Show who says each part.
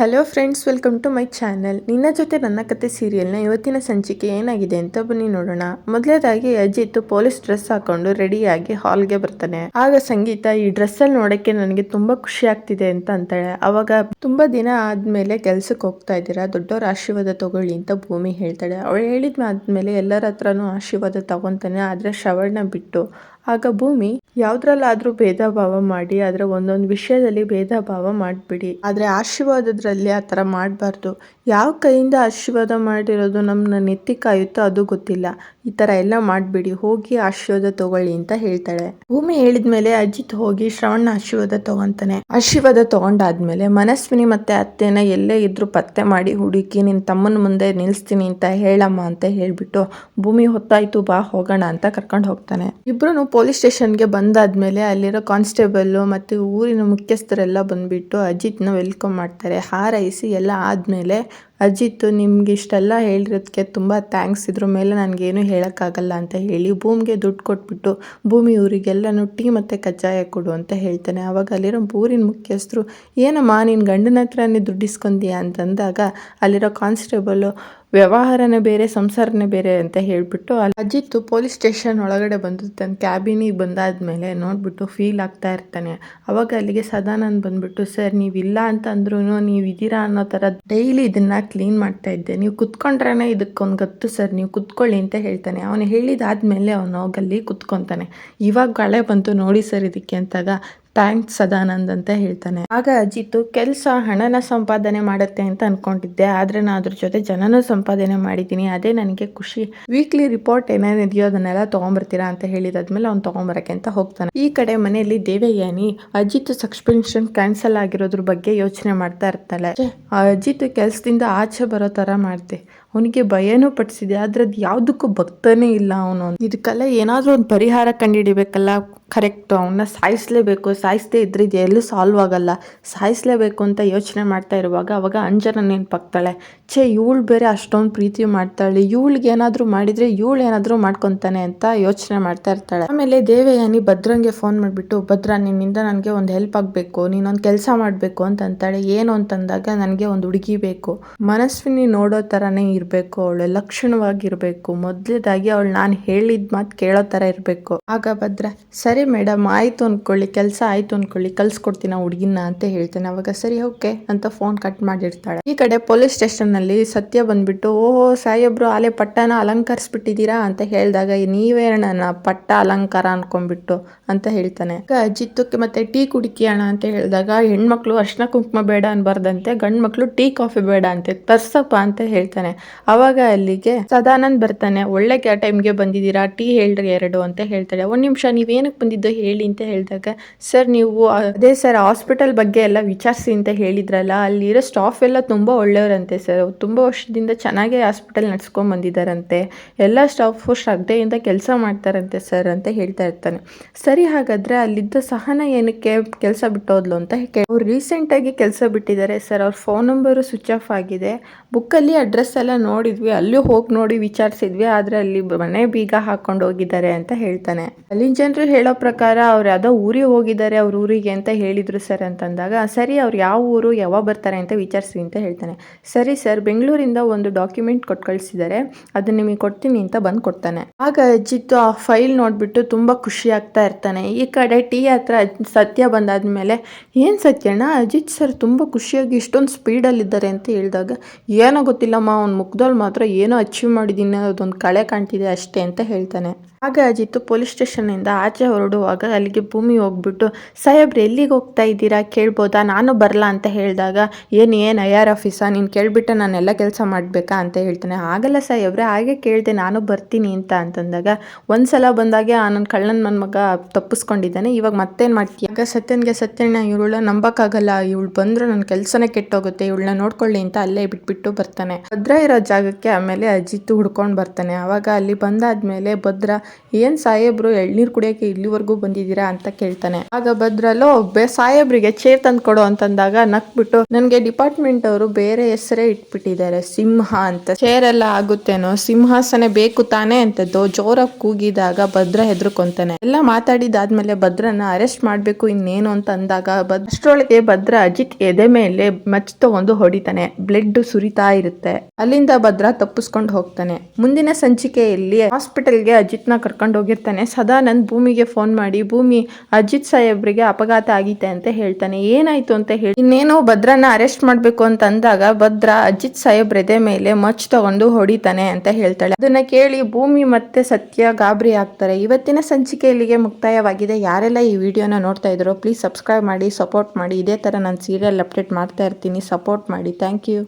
Speaker 1: Hello friends welcome to my channel ನಿನ್ನ ಜೊತೆ ನನ್ನ ಕತೆ ಸೀರಿಯಲ್ನ ಇವತ್ತಿನ ಸಂಚಿಕೆ ಏನಾಗಿದೆ ಅಂತ ಬನ್ನಿ ನೋಡೋಣ. ಮೊದಲೇದಾಗಿ ಅಜಿತ್ ಪೊಲೀಸ್ ಡ್ರೆಸ್ ಹಾಕೊಂಡು ರೆಡಿಯಾಗಿ ಹಾಲ್ಗೆ ಬರ್ತಾನೆ. ಆಗ ಸಂಗೀತ, ಈ ಡ್ರೆಸ್ ಅಲ್ಲಿ ನೋಡಕ್ಕೆ ನನಗೆ ತುಂಬಾ ಖುಷಿ ಆಗ್ತಿದೆ ಅಂತ ಅಂತಾಳೆ. ಅವಾಗ ತುಂಬಾ ದಿನ ಆದ್ಮೇಲೆ ಕೆಲ್ಸಕ್ಕೆ ಹೋಗ್ತಾ ಇದ್ದೀರಾ? ದೊಡ್ಡವ್ರ ಆಶೀರ್ವಾದ ತಗೊಳ್ಳಿ ಅಂತ ಭೂಮಿ ಹೇಳ್ತಾಳೆ. ಅವಳು ಹೇಳಿದ್ಮೇಲೆ ಎಲ್ಲರ ಹತ್ರನೂ ಆಶೀರ್ವಾದ ತಗೊಂತಾನೆ, ಆದ್ರೆ ಶ್ರವಣ ಬಿಟ್ಟು. ಆಗ ಭೂಮಿ ಯಾವ್ದ್ರಲ್ಲಾದ್ರೂ ಭೇದ ಭಾವ ಮಾಡಿ ಅದರ ಒಂದೊಂದು ವಿಷಯದಲ್ಲಿ ಭೇದ ಭಾವ ಮಾಡ್ಬಿಡಿ. ಆದ್ರೆ ಆಶೀರ್ವಾದದ್ರಲ್ಲಿ ಆ ತರ ಮಾಡಬಾರ್ದು. ಯಾವ ಕೈಯಿಂದ ಆಶೀರ್ವಾದ ಮಾಡಿರೋದು ನಮ್ಮನ್ನ ನೆತ್ತಿ ಕಾಯುತ್ತೋ ಅದು ಗೊತ್ತಿಲ್ಲ. ಈ ಥರ ಎಲ್ಲ ಮಾಡಿಬಿಡಿ, ಹೋಗಿ ಆಶೀರ್ವಾದ ತಗೊಳ್ಳಿ ಅಂತ ಹೇಳ್ತಾಳೆ. ಭೂಮಿ ಹೇಳಿದ್ಮೇಲೆ ಅಜಿತ್ ಹೋಗಿ ಶ್ರವಣ ಆಶೀರ್ವಾದ ತಗೊಂತಾನೆ. ಆಶೀರ್ವಾದ ತಗೊಂಡಾದ್ಮೇಲೆ ಮನಸ್ವಿನಿ ಮತ್ತೆ ಅತ್ತೆನ ಎಲ್ಲೇ ಇದ್ರು ಪತ್ತೆ ಮಾಡಿ, ಹುಡುಕಿ ನಿನ್ನ ತಮ್ಮನ ಮುಂದೆ ನಿಲ್ಲಿಸ್ತೀನಿ ಅಂತ ಹೇಳಮ್ಮ ಅಂತ ಹೇಳ್ಬಿಟ್ಟು ಭೂಮಿ ಹೊತ್ತಾಯ್ತು, ಬಾ ಹೋಗೋಣ ಅಂತ ಕರ್ಕೊಂಡು ಹೋಗ್ತಾನೆ. ಇಬ್ರು ಪೊಲೀಸ್ ಸ್ಟೇಷನ್ಗೆ ಬಂದಾದ್ಮೇಲೆ ಅಲ್ಲಿರೋ ಕಾನ್ಸ್ಟೇಬಲ್ ಮತ್ತೆ ಊರಿನ ಮುಖ್ಯಸ್ಥರೆಲ್ಲ ಬಂದ್ಬಿಟ್ಟು ಅಜಿತ್ನ ವೆಲ್ಕಮ್ ಮಾಡ್ತಾರೆ. ಹಾರೈಸಿ ಎಲ್ಲ ಆದ್ಮೇಲೆ ಅಜಿತ್, ನಿಮ್ಗೆ ಇಷ್ಟೆಲ್ಲ ಹೇಳಿರೋದಕ್ಕೆ ತುಂಬ ಥ್ಯಾಂಕ್ಸ್ ಇದ್ರ ಮೇಲೆ ನನಗೇನು ಹೇಳೋಕ್ಕಾಗಲ್ಲ ಅಂತ ಹೇಳಿ ಭೂಮಿಗೆ ದುಡ್ಡು ಕೊಟ್ಬಿಟ್ಟು ಭೂಮಿ ಊರಿಗೆಲ್ಲನೂ ಟೀ ಮತ್ತು ಕಜ್ಜಾಯ ಕೊಡು ಅಂತ ಹೇಳ್ತಾನೆ. ಆವಾಗ ಅಲ್ಲಿರೋ ಊರಿನ ಮುಖ್ಯಸ್ಥರು, ಏನಮ್ಮ ನಿನ್ನ ಗಂಡನ ಹತ್ರನೇ ದುಡ್ಡು ಇಸ್ಕೊಂತೀಯ ಅಂತಂದಾಗ, ಅಲ್ಲಿರೋ ಕಾನ್ಸ್ಟೇಬಲು ವ್ಯವಹಾರನೇ ಬೇರೆ, ಸಂಸಾರನೇ ಬೇರೆ ಅಂತ ಹೇಳಿಬಿಟ್ಟು ಅಲ್ಲಿ ಅಜಿತ್ ಪೊಲೀಸ್ ಸ್ಟೇಷನ್ ಒಳಗಡೆ ಬಂದು ತನ್ನ ಕ್ಯಾಬಿನಿಗೆ ಬಂದಾದ್ಮೇಲೆ ನೋಡಿಬಿಟ್ಟು ಫೀಲ್ ಆಗ್ತಾ ಇರ್ತಾನೆ. ಅವಾಗ ಅಲ್ಲಿಗೆ ಸದಾನಂದ್ ಬಂದ್ಬಿಟ್ಟು, ಸರ್, ನೀವಿಲ್ಲ ಅಂತ ಅಂದ್ರೂ ನೀವು ಇದ್ದೀರಾ ಅನ್ನೋ ಥರ ಡೈಲಿ ಇದನ್ನು ಕ್ಲೀನ್ ಮಾಡ್ತಾ ಇದ್ದೆ. ನೀವು ಕುತ್ಕೊಂಡ್ರೆ ಇದಕ್ಕೊಂದು ಗೊತ್ತು, ಸರ್. ನೀವು ಕುತ್ಕೊಳ್ಳಿ ಅಂತ ಹೇಳ್ತಾನೆ. ಅವನು ಹೇಳಿದಾದ್ಮೇಲೆ ಅವನು ಹೋಗಲ್ಲಿ ಕುತ್ಕೊತಾನೆ. ಇವಾಗ ಗಳೆ ಬಂತು ನೋಡಿ ಸರ್ ಇದಕ್ಕೆ ಅಂತಾಗ ಥ್ಯಾಂಕ್ಸ್ ಸದಾನಂದ್ ಅಂತ ಹೇಳ್ತಾನೆ. ಆಗ ಅಜಿತ್, ಕೆಲಸ ಹಣನ ಸಂಪಾದನೆ ಮಾಡುತ್ತೆ ಅಂತ ಅನ್ಕೊಂಡಿದ್ದೆ. ಆದ್ರೆ ನಾನು ಅದ್ರ ಜೊತೆ ಜನನೂ ಸಂಪಾದನೆ ಮಾಡಿದ್ದೀನಿ. ಅದೇ ನನಗೆ ಖುಷಿ. ವೀಕ್ಲಿ ರಿಪೋರ್ಟ್ ಏನೇನಿದೆಯೋ ಅದನ್ನೆಲ್ಲ ತೊಗೊಂಬರ್ತೀರಾ ಅಂತ ಹೇಳಿದಾದ್ಮೇಲೆ ಅವ್ನು ತೊಗೊಂಬರಕ್ಕೆ ಅಂತ ಹೋಗ್ತಾನೆ. ಈ ಕಡೆ ಮನೆಯಲ್ಲಿ ದೇವಯಾನಿ, ಅಜಿತ್ ಸಸ್ಪೆನ್ಷನ್ ಕ್ಯಾನ್ಸಲ್ ಆಗಿರೋದ್ರ ಬಗ್ಗೆ ಯೋಚನೆ ಮಾಡ್ತಾ ಇರ್ತಾಳೆ. ಅಜಿತ್ ಕೆಲಸದಿಂದ ಆಚೆ ಬರೋ ತರ ಮಾಡ್ದೆ. ಅವನಿಗೆ ಭಯನೂ ಪಡಿಸಿದೆ ಆದರೆ ಅದು ಯಾವುದಕ್ಕೂ ಭಕ್ತನೇ ಇಲ್ಲ ಅವನು. ಇದಕ್ಕೆಲ್ಲ ಏನಾದರೂ ಒಂದು ಪರಿಹಾರ ಕಂಡುಹಿಡಿಬೇಕಲ್ಲ ಕರೆಕ್ಟು ಅವನ್ನ ಸಾಯಿಸಲೇಬೇಕು. ಸಾಯಿಸದೇ ಇದ್ರೆ ಇದು ಎಲ್ಲೂ ಸಾಲ್ವ್ ಆಗಲ್ಲ. ಸಾಯಿಸಲೇಬೇಕು ಅಂತ ಯೋಚನೆ ಮಾಡ್ತಾ ಇರುವಾಗ ಅವಾಗ ಅಂಜನ ನೆನಪಾಗ್ತಾಳೆ ಛೇ, ಇವಳು ಬೇರೆ ಅಷ್ಟೊಂದು ಪ್ರೀತಿ ಮಾಡ್ತಾಳೆ. ಇವಳಿಗೆ ಏನಾದರೂ ಮಾಡಿದರೆ ಇವಳು ಏನಾದರೂ ಮಾಡ್ಕೊತಾನೆ ಅಂತ ಯೋಚನೆ ಮಾಡ್ತಾ ಇರ್ತಾಳೆ. ಆಮೇಲೆ ದೇವಯಾನಿ ಭದ್ರಂಗೆ ಫೋನ್ ಮಾಡಿಬಿಟ್ಟು, ಭದ್ರ, ನಿನ್ನಿಂದ ನನಗೆ ಒಂದು ಹೆಲ್ಪ್ ಆಗಬೇಕು. ನೀನೊಂದು ಕೆಲಸ ಮಾಡಬೇಕು. ಅಂತ ಅಂತಾಳೆ. ಏನು ಅಂತಂದಾಗ, ನನಗೆ ಒಂದು ಹುಡುಗಿ ಬೇಕು. ಮನಸ್ವಿನಿ ನೋಡೋ ಥರನೇ ಇರಬೇಕು, ಅವಳು ಲಕ್ಷಣವಾಗಿರಬೇಕು. ಮೊದಲೇದಾಗಿ ಅವಳು ನಾನು ಹೇಳಿದ ಮಾತು ಕೇಳೋ ಥರ ಇರಬೇಕು. ಆಗ ಭದ್ರ, ಸರಿ ಮೇಡಮ್ ಆಯಿತು ಅಂದ್ಕೊಳ್ಳಿ ಕೆಲಸ ಆಯಿತು ಅಂದ್ಕೊಳ್ಳಿ ಕಲ್ಸ್ಕೊಡ್ತೀನಿ ಹುಡುಗಿನ ಅಂತ ಹೇಳ್ತೇನೆ. ಅವಾಗ ಸರಿ, ಓಕೆ ಅಂತ ಫೋನ್ ಕಟ್ ಮಾಡಿರ್ತಾಳೆ. ಈ ಕಡೆ ಪೊಲೀಸ್ ಸ್ಟೇಷನ್ನಲ್ಲಿ ಸತ್ಯ ಬಂದ್ಬಿಟ್ಟು, ಓಹೋ ಸಾಹೇಬ್ರು ಆಲೆ ಪಟ್ಟನ ಅಲಂಕರಿಸ್ಬಿಟ್ಟಿದ್ದೀರಾ? ಅಂತ ಹೇಳಿದಾಗ, ನೀವೇ ನನ್ನ ಪಟ್ಟ ಅಲಂಕಾರ ಅನ್ಕೊಂಡ್ಬಿಟ್ಟು ಅಂತ ಹೇಳ್ತಾನೆ. ಆಗ ಅಜಿತ್ತಕ್ಕೆ ಮತ್ತೆ ಟೀ ಕುಡಿಕಿಯೋಣ ಅಂತ ಹೇಳಿದಾಗ, ಹೆಣ್ಮಕ್ಳು ಅರ್ಶನ ಕುಂಕುಮ ಬೇಡ ಅನ್ಬಾರ್ದಂತೆ ಗಂಡ್ ಮಕ್ಳು ಟೀ ಕಾಫಿ ಬೇಡ ಅಂತೆ, ತರ್ಸಪ್ಪ ಅಂತ ಹೇಳ್ತಾನೆ. ಅವಾಗ ಅಲ್ಲಿಗೆ ಸದಾನಂದ್ ಬರ್ತಾನೆ, ಒಳ್ಳೆ ಕ್ಯಾ ಟೈಮ್ಗೆ ಬಂದಿದ್ದೀರಾ? ಟೀ ಹೇಳ್ರಿ ಎರಡು ಅಂತ ಹೇಳ್ತಾಳೆ. ಒಂದು ನಿಮಿಷ ನೀವೇನಕ್ಕೆ ಬಂದಿದ್ದು ಹೇಳಿ ಅಂತ ಹೇಳಿದಾಗ, ಸರ್, ನೀವು ಅದೇ ಸರ್, ಹಾಸ್ಪಿಟಲ್ ಬಗ್ಗೆ ಎಲ್ಲ ವಿಚಾರಿಸಿ ಅಂತ ಹೇಳಿದ್ರಲ್ಲ, ಅಲ್ಲಿರೋ ಸ್ಟಾಫ್ ಎಲ್ಲ ತುಂಬ ಒಳ್ಳೆಯವರಂತೆ ಸರ್. ತುಂಬ ವರ್ಷದಿಂದ ಚೆನ್ನಾಗೇ ಹಾಸ್ಪಿಟಲ್ ನಡ್ಸ್ಕೊಂಡ್ ಬಂದಿದ್ದಾರಂತೆ. ಎಲ್ಲ ಸ್ಟಾಫು ಶ್ರದ್ಧೆಯಿಂದ ಕೆಲಸ ಮಾಡ್ತಾರಂತೆ ಸರ್, ಅಂತ ಹೇಳ್ತಾ ಇರ್ತಾನೆ. ಸರಿ, ಹಾಗಾದ್ರೆ ಅಲ್ಲಿದ್ದ ಸಹನ ಏನಕ್ಕೆ ಕೆಲಸ ಬಿಟ್ಟೋದ್ಲು ಅಂತ ಕೇಳಿ. ಅವ್ರು ರೀಸೆಂಟಾಗಿ ಕೆಲಸ ಬಿಟ್ಟಿದ್ದಾರೆ ಸರ್. ಅವ್ರ ಫೋನ್ ನಂಬರು ಸ್ವಿಚ್ ಆಫ್ ಆಗಿದೆ. ಬುಕ್ಕಲ್ಲಿ ಅಡ್ರೆಸ್ ಎಲ್ಲ ನೋಡಿದ್ವಿ, ಅಲ್ಲೂ ಹೋಗಿ ನೋಡಿ ವಿಚಾರಿಸಿದ್ವಿ, ಆದರೆ ಅಲ್ಲಿ ಮನೆ ಬೀಗ ಹಾಕೊಂಡು ಹೋಗಿದ್ದಾರೆ ಅಂತ ಹೇಳ್ತಾನೆ. ಅಲ್ಲಿನ ಜನರು ಹೇಳೋ ಪ್ರಕಾರ ಅವ್ರು ಯಾವುದೋ ಊರಿಗೆ ಹೋಗಿದ್ದಾರೆ, ಅವ್ರ ಊರಿಗೆ ಅಂತ ಹೇಳಿದ್ರು ಸರ್ ಅಂತಂದಾಗ, ಸರಿ ಅವ್ರು ಯಾವ ಊರು, ಯಾವಾಗ ಬರ್ತಾರೆ ಅಂತ ವಿಚಾರಿಸಿ ಅಂತ ಹೇಳ್ತಾನೆ. ಸರಿ ಸರ್, ಬೆಂಗಳೂರಿಂದ ಒಂದು ಡಾಕ್ಯುಮೆಂಟ್ ಕೊಟ್ಟು ಕಳಿಸಿದ್ದಾರೆ ಅದನ್ನ ನಿಮಗೆ ಕೊಡ್ತೀನಿ ಅಂತ ಬಂದು ಕೊಡ್ತಾನೆ. ಆಗ ಅಜಿತ್ ಆ ಫೈಲ್ ನೋಡ್ಬಿಟ್ಟು ತುಂಬ ಖುಷಿ ಆಗ್ತಾ ಇರ್ತಾನೆ. ಈ ಕಡೆ ಟೀ ಹತ್ರ ಸತ್ಯ ಬಂದಾದ್ಮೇಲೆ, ಏನು ಸತ್ಯಣ್ಣ, ಅಜಿತ್ ಸರ್ ತುಂಬ ಖುಷಿಯಾಗಿ ಇಷ್ಟೊಂದು ಸ್ಪೀಡಲ್ಲಿದ್ದಾರೆ ಅಂತ ಹೇಳಿದಾಗ, ಏನೋ ಗೊತ್ತಿಲ್ಲಮ್ಮ, ಅವ್ನ ಮುಖದಲ್ಲಿ ಮಾತ್ರ ಏನೋ ಅಚೀವ್ ಮಾಡಿದ್ದೀನಿ ಅನ್ನೋದೊಂದು ಕಳೆ ಕಾಣ್ತಿದೆ ಅಷ್ಟೇ ಅಂತ ಹೇಳ್ತಾನೆ. ಆಗ ಅಜಿತ್ತು ಪೊಲೀಸ್ ಸ್ಟೇಷನ್ನಿಂದ ಆಚೆ ಹೊರಡುವಾಗ ಅಲ್ಲಿಗೆ ಭೂಮಿ ಹೋಗ್ಬಿಟ್ಟು, ಸಾಹೇಬ್ರು, ಎಲ್ಲಿಗೆ ಹೋಗ್ತಾ ಇದ್ದೀರಾ? ಕೇಳ್ಬೋದಾ? ನಾನು ಬರಲ್ಲ, ಅಂತ ಹೇಳಿದಾಗ, ಏನು ಏನು, ಐ ಆರ್ ಆಫೀಸಾ? ನೀನು ಕೇಳ್ಬಿಟ್ಟು ನಾನೆಲ್ಲ ಕೆಲಸ ಮಾಡಬೇಕಾ? ಅಂತ ಹೇಳ್ತಾನೆ. ಆಗಲ್ಲ ಸಾಹೇಬ್ರೆ, ಹಾಗೆ ಕೇಳಿದೆ ನಾನು ಬರ್ತೀನಿ, ಅಂತ ಅಂತಂದಾಗ, ಒಂದ್ಸಲ ಬಂದಾಗೆ ಆ ನನ್ನ ಕಳ್ಳನ ನನ್ನ ಮಗ ತಪ್ಪಿಸ್ಕೊಂಡಿದ್ದಾನೆ. ಇವಾಗ ಮತ್ತೇನು ಮಾಡ್ತೀಯ? ಆಗ ಸತ್ಯನ್ಗೆ, ಸತ್ಯಣ್ಣ ಇವಳ ನಂಬಕ್ಕಾಗಲ್ಲ. ಇವಳು ಬಂದ್ರೆ ನನ್ನ ಕೆಲಸನೇ ಕೆಟ್ಟೋಗುತ್ತೆ. ಇವಳನ್ನ ನೋಡ್ಕೊಳ್ಳಿ ಅಂತ ಅಲ್ಲೇ ಬಿಟ್ಬಿಟ್ಟು ಬರ್ತಾನೆ. ಭದ್ರ ಇರೋ ಜಾಗಕ್ಕೆ ಆಮೇಲೆ ಅಜಿತ್ ಹುಡ್ಕೊಂಡು ಬರ್ತಾನೆ. ಅವಾಗ ಅಲ್ಲಿ ಬಂದಾದ್ಮೇಲೆ ಭದ್ರ ಏನ್ ಸಾಹೇಬ್ರು, ಎಳ್ನೀರು ಕುಡಿಯಕ್ಕೆ ಇಲ್ಲಿವರೆಗೂ ಬಂದಿದ್ದೀರಾ ಅಂತ ಕೇಳ್ತಾನೆ. ಆಗ ಭದ್ರಲ್ಲೋ ಬೆ ಸಾಹೇಬ್ರಿಗೆ ಚೇರ್ ತಂದು ಕೊಡು ಅಂತಂದಾಗ ನಕ್ಬಿಟ್ಟು, ನನಗೆ ಡಿಪಾರ್ಟ್ಮೆಂಟ್ ಅವರು ಬೇರೆ ಹೆಸರೇ ಇಟ್ಬಿಟ್ಟಿದ್ದಾರೆ, ಸಿಂಹ ಅಂತ. ಚೇರ್ ಎಲ್ಲ ಆಗುತ್ತೇನೋ, ಸಿಂಹಾಸನ ಬೇಕು ತಾನೇ ಅಂತದ್ದು, ಜೋರಾಗಿ ಕೂಗಿದಾಗ ಭದ್ರ ಹೆದರ್ಕೊಂತಾನೆ. ಎಲ್ಲ ಮಾತಾಡಿದಾದ್ಮೇಲೆ ಭದ್ರನ ಅರೆಸ್ಟ್ ಮಾಡ್ಬೇಕು ಇನ್ನೇನು ಅಂತ ಅಂದಾಗ ಅಷ್ಟ್ರೊಳಗೆ ಭದ್ರ ಅಜಿತ್ ಎದೆ ಮೇಲೆ ಮಚ್ ತಗೊಂಡು ಹೊಡಿತಾನೆ, ಬ್ಲಡ್ ಸುರಿತಾ ಇರುತ್ತೆ. ಅಲ್ಲಿಂದ ಭದ್ರ ತಪ್ಪಿಸ್ಕೊಂಡು ಹೋಗ್ತಾನೆ. ಮುಂದಿನ ಸಂಚಿಕೆಯಲ್ಲಿ ಹಾಸ್ಪಿಟಲ್ಗೆ ಅಜಿತ್ನ ಕರ್ಕೊಂಡು ಹೋಗಿರ್ತಾನೆ. ಸದಾ ನನ್ನ ಭೂಮಿಗೆ ಫೋನ್ ಮಾಡಿ, ಭೂಮಿ, ಅಜಿತ್ ಸಾಹೇಬ್ರಿಗೆ ಅಪಘಾತ ಆಗೈತೆ ಅಂತ ಹೇಳ್ತಾನೆ. ಏನಾಯ್ತು ಅಂತ ಹೇಳಿ, ಇನ್ನೇನೋ ಭದ್ರನ ಅರೆಸ್ಟ್ ಮಾಡ್ಬೇಕು ಅಂತ ಅಂದಾಗ ಭದ್ರ ಅಜಿತ್ ಸಾಹೇಬ್ ಎದೆ ಮೇಲೆ ಮಚ್ ತಗೊಂಡು ಹೊಡಿತಾನೆ ಅಂತ ಹೇಳ್ತಾಳೆ. ಅದನ್ನ ಕೇಳಿ ಭೂಮಿ ಮತ್ತೆ ಸತ್ಯ ಗಾಬರಿ ಆಗ್ತಾರೆ. ಇವತ್ತಿನ ಸಂಚಿಕೆ ಇಲ್ಲಿಗೆ ಮುಕ್ತಾಯವಾಗಿದೆ. ಯಾರೆಲ್ಲ ಈ ವಿಡಿಯೋನ ನೋಡ್ತಾ ಇದ್ರು ಪ್ಲೀಸ್ ಸಬ್ಸ್ಕ್ರೈಬ್ ಮಾಡಿ ಸಪೋರ್ಟ್ ಮಾಡಿ. ಇದೇ ತರ ನಾನು ಸೀರಿಯಲ್ ಅಪ್ಡೇಟ್ ಮಾಡ್ತಾ ಇರ್ತೀನಿ. ಸಪೋರ್ಟ್ ಮಾಡಿ. Thank you